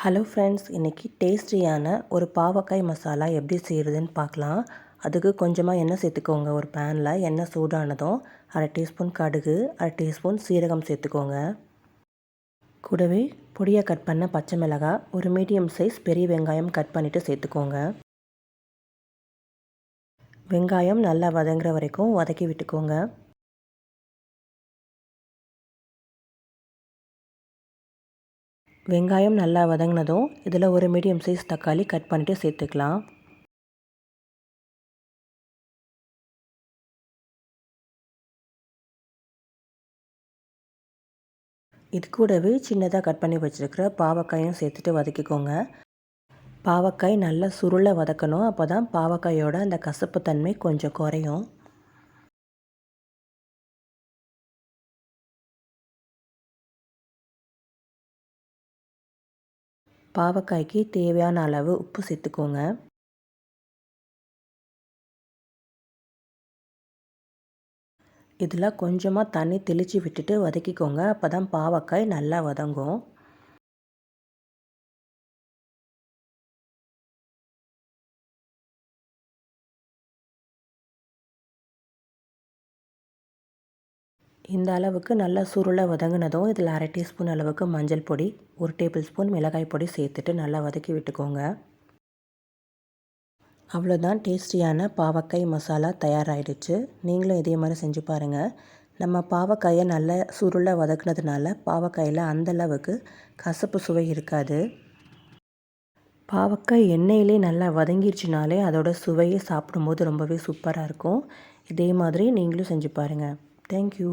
Hello friends இன்றைக்கி டேஸ்டியான ஒரு பாவக்காய் மசாலா எப்படி செய்கிறதுன்னு பார்க்கலாம். அதுக்கு கொஞ்சமாக எண்ணெய் சேர்த்துக்கோங்க. ஒரு பேனில் எண்ணெய் சூடானதும் அரை டீஸ்பூன் கடுகு அரை டீஸ்பூன் சீரகம் சேர்த்துக்கோங்க. கூடவே பொடியாக கட் பண்ண பச்சை மிளகாய் ஒரு மீடியம் சைஸ் பெரிய வெங்காயம் கட் பண்ணிவிட்டு சேர்த்துக்கோங்க. வெங்காயம் நல்லா வதங்குற வரைக்கும் வதக்கி விட்டுக்கோங்க. வெங்காயம் நல்லா வதங்கினதும் இதில் ஒரு மீடியம் சைஸ் தக்காளி கட் பண்ணிட்டு சேர்த்துக்கலாம். இது கூடவே சின்னதாக கட் பண்ணி வச்சுருக்கிற பாவக்காயும் சேர்த்துட்டு வதக்கிக்கோங்க. பாவக்காய் நல்லா சுருளை வதக்கணும் அப்போ தான் பாவக்காயோட அந்த கசப்பு தன்மை கொஞ்சம் குறையும். பாவக்காய்க்கு தேவையான அளவு உப்பு சேர்த்துக்கோங்க. இதில் கொஞ்சமாக தண்ணி தெளித்து விட்டுட்டு வதக்கிக்கோங்க. அப்போ தான் பாவக்காய் நல்லா வதங்கும். இந்த அளவுக்கு நல்லா சுருளை வதங்கினதும் இதில் அரை டீஸ்பூன் அளவுக்கு மஞ்சள் பொடி ஒரு டேபிள் ஸ்பூன் மிளகாய் பொடி சேர்த்துட்டு நல்லா வதக்கி விட்டுக்கோங்க. அவ்வளோதான் டேஸ்டியான பாவக்காய் மசாலா தயாராகிடுச்சு நீங்களும் இதே மாதிரி செஞ்சு பாருங்கள் நம்ம பாவக்காயை நல்லா சுருளை வதக்குனதுனால பாவக்காயில் அந்தளவுக்கு கசப்பு சுவை இருக்காது. பாவக்காய் எண்ணெயிலே நல்லா வதங்கிடுச்சுனாலே அதோட சுவையை சாப்பிடும்போது ரொம்பவே சூப்பராக இருக்கும். இதே மாதிரி நீங்களும் செஞ்சு பாருங்கள் தேங்க்யூ